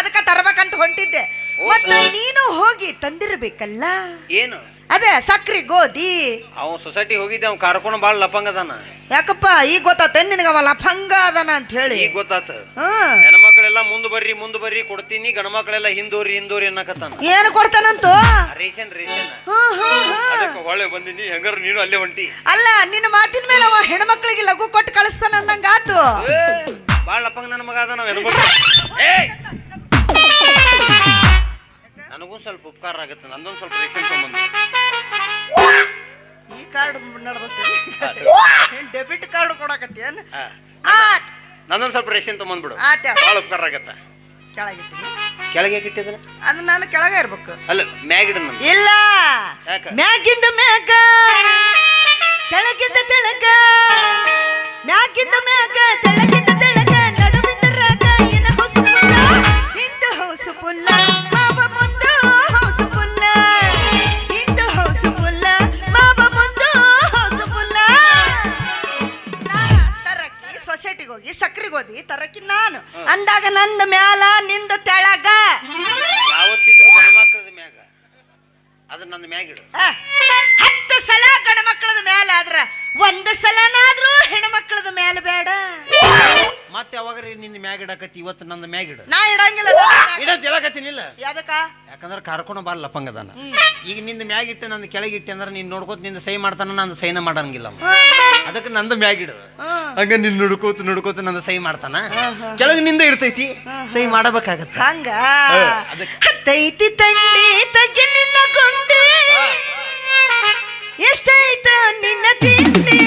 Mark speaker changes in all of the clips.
Speaker 1: ಅದಕ್ಕ ತರ್ಬೇಕಂತ ಹೊಂಟಿದ್ದೆ. ಮತ್ತೆ ನೀನು ಹೋಗಿ ತಂದಿರ್ಬೇಕಲ್ಲ?
Speaker 2: ಏನು?
Speaker 1: ಅದೇ ಸಕ್ರಿ ಗೋಧಿ.
Speaker 2: ಅವ ಸೊಸೈಟಿ ಹೋಗಿದ್ದೆ ಅವ್ನು ಕರ್ಕೊಂಡು ಭಾಳ ಲಪಂಗ ಅದಾನ.
Speaker 1: ಯಾಕಪ್ಪ ಈಗ ಗೊತ್ತಾತ ನಿನಗ ಅವ ಲಫಂಗ ಅದಾನ ಅಂತ ಹೇಳಿ?
Speaker 2: ಈಗ ಗೊತ್ತಾತ.
Speaker 1: ಹ್ಮ್
Speaker 2: ಹೆಣ್ಮಕ್ಳೆಲ್ಲ ಮುಂದ್ ಬರ್ರಿ ಮುಂದ್ ಬರ್ರಿ ಕೊಡ್ತೀನಿ ಗಂಡ್ಮಕ್ಳೆಲ್ಲ ಹಿಂದೂರಿ ಹಿಂದೂರಿ ಅನ್ನಕತ್ತಾನ.
Speaker 1: ಏನು ಕೊಡ್ತಾನಂತು?
Speaker 2: Ration ration.
Speaker 1: ಹ್ಮ್, ಹ್ಮ್, ಹ್ಮ್.
Speaker 2: ಅದಕ್ಕೆ ಹೊಳೆ ಬಂದಿನಿ ಹೆಂಗಾರ ನೀನು ಅಲ್ಲೇ ಹೊಂಟಿ.
Speaker 1: ಅಲ್ಲ ನಿನ್ನ ಮಾತಿನ ಮೇಲೆ ಅವ ಹೆಣ್ಮಕ್ಳಿಗೆ ಲಘು ಕೊಟ್ಟು ಕಳಿಸ್ತಾನ ಅಂದಂಗಾತು.
Speaker 2: ಏ, ಭಾಳ ಲಪಂಗ್ ನನ್ನ ಮಗ ಅದ ನಾವ್ ಸ್ವಲ್ಪ ಉಪಕಾರ ಆಗುತ್ತೆ. ನಂದೊಂದು ಸ್ವಲ್ಪ ರೇಷನ್ ತೊಗೊಂಬಂದು
Speaker 1: ಈ ಕಾರ್ಡ್ ಡೆಬಿಟ್ ಕಾರ್ಡ್ ಕೊಡಕತ್ತೇನ್
Speaker 2: ನಂದೊಂದು ಸ್ವಲ್ಪ ರೇಷನ್ ತಗೊಂಬಂದ್ಬಿಡು
Speaker 1: ಆತ
Speaker 2: ಭಾಳ ಉಪಕಾರ ಆಗತ್ತೆ.
Speaker 1: ಕೆಳಗಿಟ್ಟಿನಿ
Speaker 2: ಕೆಳಗೆ ಇಟ್ಟಿದ್ರ
Speaker 1: ಅದು ನಾನು ಕೆಳಗೆ ಇರ್ಬೇಕು.
Speaker 2: ಅಲ್ಲ ಮ್ಯಾಗಿಡ
Speaker 1: ಇಲ್ಲ. ಮ್ಯಾಗಿಂದ ಮ್ಯಾಗ. ಕೆಳಗಿಂದ ಕೆಳಗ. ಮ್ಯಾಗಿಂದ ಮ್ಯಾಗ. ತೆಳಗಿಂದ ತೆಳಗ ನಡುವಿಂದ ರಾಗ. ಏನ ಹೌಸು ಫುಲ್ಲ ಹಿಂದು
Speaker 2: ನನ್ನ ಮ್ಯಾಗಿಡು.
Speaker 1: ಹತ್ತು ಸಲ ಗಂಡ ಮಕ್ಕಳದ ಮೇಲೆ ಆದ್ರ ಒಂದು ಸಲನಾದ್ರೂ ಹೆಣ್ಮಕ್ಳದ ಮೇಲೆ ಬೇಡ
Speaker 2: ಮತ್ತೆ ಯಾವಾಗ ನಿನ್ನ ಮ್ಯಾಗ ಇಡಕತ್ತಿ? ಇವತ್ತು ನನ್ನ ಇಡ.
Speaker 1: ನಾ ಇಡಂಗಿಲ್ಲ ಮ್ಯಾಗ.
Speaker 2: ಇಡಂತ ಹೇಳಕತ್ತೀನಿಲ್ಲ
Speaker 1: ಯಾದಕ್ಕ?
Speaker 2: ಯಾಕಂದ್ರೆ ಕರ್ಕೊಂಡು ಬಾರ ಲಪಂಗ್ ಅದಾನ. ಈಗ ನಿಂದ ಮ್ಯಾಗ ಇಟ್ಟು ನನ್ನ ಕೆಳಗೆ ಇಟ್ಟೆ ಅಂದ್ರೆ ನೀನ್ ನೋಡ್ಕೋತ ನಿಂದ ಸೈ ಮಾಡ್ತಾನ ನಾನು ಸೈನ ಮಾಡಂಗಿಲ್ಲ. ಅದಕ್ಕೆ ನಂದು ಮ್ಯಾಗ
Speaker 1: ಇಡ.
Speaker 2: ಹಂಗ ನಿನ್ ನುಡ್ಕೋತ ನುಡ್ಕೋತ ನಂದು ಸೈ ಮಾಡ್ತಾನ. ಕೆಳಗೆ ನಿಂದ ಇರ್ತೈತಿ ಸೈ ಮಾಡಬೇಕಾಗತ್ತ.
Speaker 1: ಹಂಗ?
Speaker 2: ಅದಕ್ಕೆ.
Speaker 1: ಹತ್ತೈತಿ ತಂಡಿ ತಗ್ಗಿ ನಿನ್ನ ಗುಂಡಿ. ಎಷ್ಟೈತ ನಿನ್ನ ತಿಂಡಿ?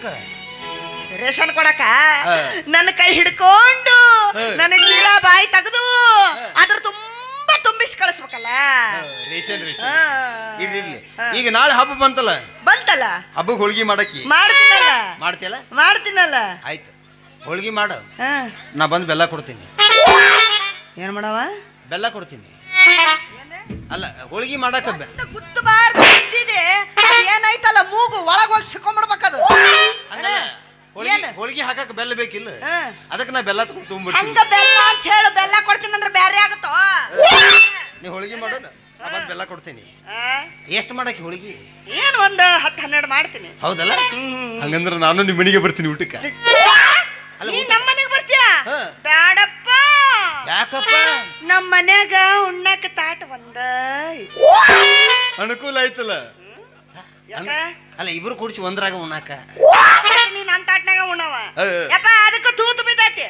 Speaker 2: ಎದಕ್ಕ
Speaker 1: ರೇಷನ್ ಕೊಡಕ ನನ್ನ ಕೈ ಹಿಡ್ಕೊಂಡು. ನನ್ನ ಚೀಲ ಬಾಯಿ ತೆಗೆದು ಅದ್ರ ತುಂಬಾ ತುಂಬಿಸಿ ಕಳಿಸ್ಬೇಕಲ್ಲ?
Speaker 2: ರೇಷನ್
Speaker 1: ರೇಷನ್
Speaker 2: ಈಗ ನಾಳೆ ಹಬ್ಬ ಬಂತಲ್ಲ?
Speaker 1: ಬಂತಲ್ಲ?
Speaker 2: ಹಬ್ಬಕ್ಕೆ ಹೋಳ್ಗಿ ಮಾಡಕ್ಕಿ.
Speaker 1: ಮಾಡ್ತೀನಲ್ಲ.
Speaker 2: ಮಾಡ್ತೀಯಲ್ಲ?
Speaker 1: ಮಾಡ್ತೀನಲ್ಲ.
Speaker 2: ಆಯ್ತು. ಹೋಳ್ಗಿ ಮಾಡು. ನಾ ಬಂದು ಬೆಲ್ಲ ಕೊಡ್ತೀನಿ.
Speaker 1: ಏನ್ ಮಾಡವ?
Speaker 2: ಬೆಲ್ಲ ಕೊಡ್ತೀನಿ. ಅಲ್ಲ ಹೋಳ್ಗಿ ಮಾಡಕ ಬಾರ್ದು
Speaker 1: ಗುತ್ತಬಾರ್ದು ಏನಾಯ್ತಲ್ಲ ಮೂಗು ಒಳಗ್ ಹೋಗಿ ಸಿಕ್ಕೊಂಡ್ಬಿಡ್ಬೇಕದು
Speaker 2: ಹೋಳಿಗೆ ಹೋಳ್ಗಿ
Speaker 1: ಏನು?
Speaker 2: ಹೋಳ್ಗಿ ಹಾಕಕ್ ಬೆಲ್ಲ ಬೇಕಿಲ್ಲ?
Speaker 1: ಹಾ.
Speaker 2: ಅದಕ್ಕೆ ನಾ ಬೆಲ್ಲ ತುಂಬ ತುಂಬಿಡ್ತೀನಿ
Speaker 1: ಬೆಲ್ಲ ಅಂತ ಹೇಳು ಬೆಲ್ಲ ಕೊಡ್ತೀನಿ ಅಂದ್ರೆ ಬೇರೆ ಆಗುತ್ತೋ?
Speaker 2: ನೀ ಹೋಳಿಗೆ ಮಾಡೋಣ. ನಾ ಬಂದು ಬೆಲ್ಲ ಕೊಡ್ತೀನಿ.
Speaker 1: ಆ?
Speaker 2: ಎಷ್ಟು ಮಾಡಕ್ಕೆ ಹೋಳ್ಗಿ?
Speaker 1: ಏನ್ ಒಂದ್ ಹತ್ತು ಹನ್ನೆರಡು ಮಾಡ್ತೀನಿ.
Speaker 2: ಹೌದಲ್ಲ? ಹಂಗಂದ್ರ ನಾನು ನಿಮ್ಮ ಮನೆಗೆ ಬರ್ತೀನಿ ಊಟಕ್ಕೆ. ಅಲ್ಲ
Speaker 1: ನೀ
Speaker 2: ಊಟ
Speaker 1: ನಮ್ಮ ಮನೆಗ್ ಬರ್ತೀಯ?
Speaker 2: ಹಾ.
Speaker 1: ಬ್ಯಾಡಪ್ಪ.
Speaker 2: ಯಾಕಪ್ಪ?
Speaker 1: ನಮ್ಮ ಮನ್ಯಾಗ ಉಣ್ಣಾಕ ತಾಟ ಒಂದ ಐತಿ.
Speaker 2: ಅನುಕೂಲ ಆಯ್ತಲ್ಲ? ಅಲ್ಲ ಇಬ್ರು ಕುಡಿಸಿ ಒಂದ್ರಾಗ ಉಣ್ಣಾಕ.
Speaker 1: ನೀ ಅಂತ ಆಟ್ನಾಗ ಉಣ್ಣವ. ಯಪ್ಪ ಅದಕ್ಕ ತೂತು ಬಿದ್ದೈತಿ.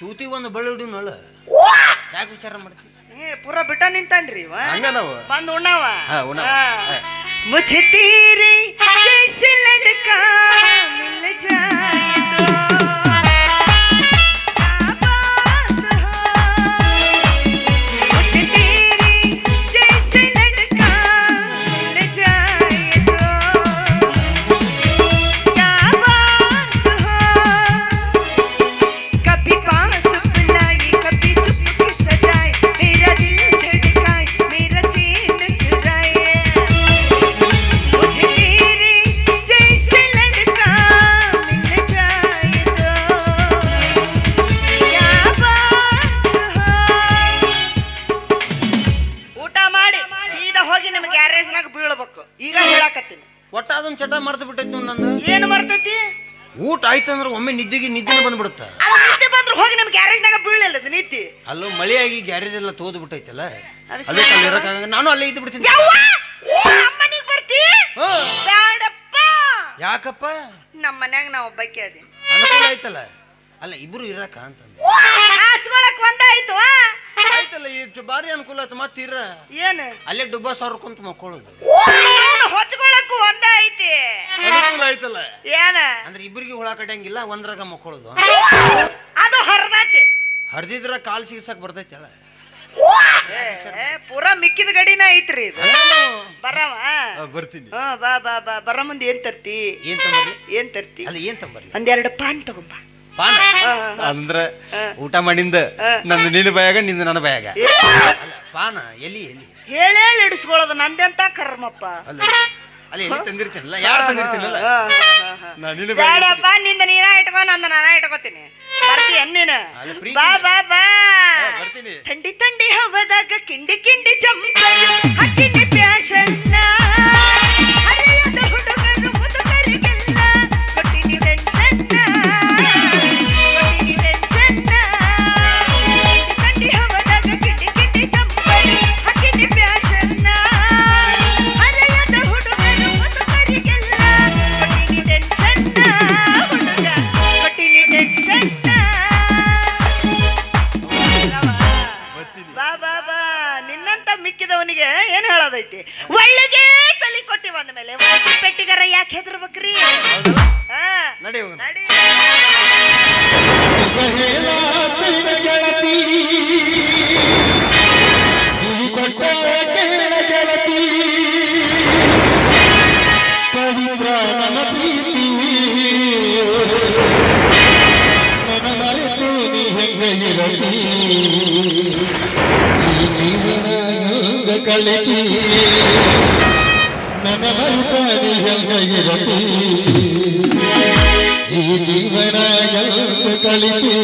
Speaker 2: ತೂತಿ ಒಂದು ಬಳ್ಳಿ ಹಿಡಿದು ನೋಳ ಯಾಕೆ ವಿಚಾರ ಮಾಡ್ತಿ?
Speaker 1: ಏ ಪೂರ ಬಿಟ್ಟ ನಿಂತಾನ್ರಿ ಇವ.
Speaker 2: ಹಂಗದವ
Speaker 1: ಬಂದು ಉಣ್ಣವ.
Speaker 2: ಹಾ
Speaker 1: ಉಣ್ಣ ಕಾ ಮಿಲ್ ಜಾ ಸೀದಾ ನಾಗ ಗ್ಯಾರೇಜ್ನಾಗ ಬೀಳ್ಬೇಕು? ಈಗ ಹೇಳಕತ್ತೀನಿ.
Speaker 2: ಒಟ್ಟ ಅದೊಂದು ಚಟ ಮರ್ತು ಬಿಟ್ಟೈತಿ ನೋಡ್ ನಂದು.
Speaker 1: ಏನು ಬರ್ತೈತಿ
Speaker 2: ಊಟ ಆಯ್ತಂದ್ರೆ ಒಮ್ಮೆ ನಿದ್ದೆಗೆ ನಿದ್ದೆನೇ ಬಂದ್ಬಿಡುತ್ತ.
Speaker 1: ಅದು ನಿದ್ದೆ ಬಂದ್ರೆ ಹೋಗಿ ನಮ್ಮ ಗ್ಯಾರೇಜ್ನಾಗ ಬೀಳಲ್ಲ ಅದು ನಿದ್ದೆ.
Speaker 2: ಅಲ್ಲೂ ಮಳೆಯಾಗಿ ಗ್ಯಾರೇಜ್ ಎಲ್ಲ ತೋದು ಬಿಟ್ಟೈತಲ್ಲ?
Speaker 1: ಅದಕ್ಕೆ
Speaker 2: ಅಲ್ಲಿ ಇರಕ್ಕಾಗ ನಾನು ಅಲ್ಲೇ ಇದ್ದು ಬಿಡ್ತೀನಿ.
Speaker 1: ಯವ್ವ! ನಮ್ಮನೆಗ್ ಬರ್ತಿ?
Speaker 2: ಹಾ.
Speaker 1: ಬೇಡಪ್ಪ
Speaker 2: ಯಾಕಪ್ಪ?
Speaker 1: ನಮ್ಮ ಮನ್ಯಾಗ ನಾ ಒಬ್ಬಕ್ಕೆ ಅದೀನಿ.
Speaker 2: ಅನುಕೂಲ ಆಯ್ತಲ್ಲ? ಅಲ್ಲ ಇಬ್ರು ಇರಕ ಅಂತ
Speaker 1: ಹಾಸ್ಕೊಳಕ್ ಒಂದಾಯ್ತು.
Speaker 2: ಆಯ್ತಲ್ಲ ಈ ಬಾರಿ ಭಾರಿ ಅನುಕೂಲ ಆಯ್ತು ಮತ್ತಿರ
Speaker 1: ಏನು?
Speaker 2: ಅಲ್ಲೇ ಡುಬ್ಬ ಕುಂತ ಮಕ್ಕೊಳ್ಳೋದು
Speaker 1: ಹೊಚ್ಕೊಳಕ್ಕೂ ಒಂದೇ ಐತಿ.
Speaker 2: ಅನುಕೂಲ ಆಯ್ತಲ್ಲ?
Speaker 1: ಏನ?
Speaker 2: ಅಂದ್ರೆ ಇಬ್ಬರಿಗೆ ಹುಳ ಕಟ್ಟಂಗಿಲ್ಲ ಒಂದ್ರಾಗ ಮಕ್ಕೊಳ್ಳೋದು
Speaker 1: ಅದು ಹರ್ದೈತಿ.
Speaker 2: ಹರಿದಿದ್ರ ಕಾಲ್ ಸಿಗಿಸಕ್ ಬರ್ತೈತಿ
Speaker 1: ಅಲ್ಲ ಪೂರಾ ಮಿಕ್ಕಿದ ಗಡಿನ ಐತ್ರಿ ಇದು. ಬರವ?
Speaker 2: ಬರ್ತೀನಿ.
Speaker 1: ಹಾ ಬಾ ಬಾ ಬಾ ಬರ ಮುಂದೆ ಏನ್ ತರ್ತಿ?
Speaker 2: ಏನ್ ತಂಬರ್ಲಿ?
Speaker 1: ಏನ್ ತರ್ತಿ?
Speaker 2: ಅಲ್ಲ ಏನ್ ತಂಬರ್ಲಿ?
Speaker 1: ಒಂದೆರಡು ಪಾನ್ ತಗೊಂಬ.
Speaker 2: ಪಾನ ಅಂದ್ರೆ. ಊಟ ಮಾಡಿಂದ
Speaker 1: ನನ್ನ
Speaker 2: ನಂದು ನಿನ್ನ ಬಯಾಗ ನಿಂದು ನನ್ನ ಬಯಾಗ. ಅಲ್ಲ ಪಾನ ಎಲ್ಲಿ ಎಲ್ಲಿ?
Speaker 1: ಹೇಳೇಳಿ ಇಡಿಸ್ಕೊಳ್ಳೋದು ನಂದೆಂತ ಕರ್ಮಪ್ಪ.
Speaker 2: ಅಲ್ಲ ಅಲ್ಲಿ ಎಲ್ಲಿ ತಂದಿರ್ತೀನಲ್ಲ? ಯಾರು ತಂದಿರ್ತೀನಲ್ಲ? ನಾನು. ನಿನ್ನ ಬಾಯಾಗ
Speaker 1: ಬೇಡಪ್ಪ ನಿಂದ ನೀನ ಇಟ್ಕೋ ನಂದ ನಾನ ಇಟ್ಕೋತೀನಿ. ಬರ್ತೀಯನ್ ನೀನು?
Speaker 2: ಅಲ್ಲ, ಪ್ರೀತಿ
Speaker 1: ಬಾ ಬಾ ಬಾ.
Speaker 2: ಹಾ, ಬರ್ತೀನಿ.
Speaker 1: ಥಂಡಿ ಥಂಡಿ ಹವದಾಗ ಕಿಂಡಿ ಕಿಂಡಿ ಜಂಪರ್ ಹಕ್ಕಿನಿ ಪ್ಯಾಶನ್ನ ಹೇಳೋದೈತಿ ಒಳ್ಳೆಗೆ ತಲಿ ಕೊಟ್ಟಿ ಬಂದ ಮೇಲೆ ಪೆಟ್ಟಿಗಾರ ಯಾಕೆ ಹೆದರ್ಬೇಕ್ರಿ?
Speaker 2: ನಡಿ
Speaker 1: ನಡಿ.
Speaker 3: ನಿಜ ಹೇಳಾತಿನ ಮಕ್ಕಳಿಗೆ ನನಮರುಪಾಗಿ ಹೆಲ್ಮೆಗಿರಲಿ ಈ ಜೀವನ ಕಲಿಕೆ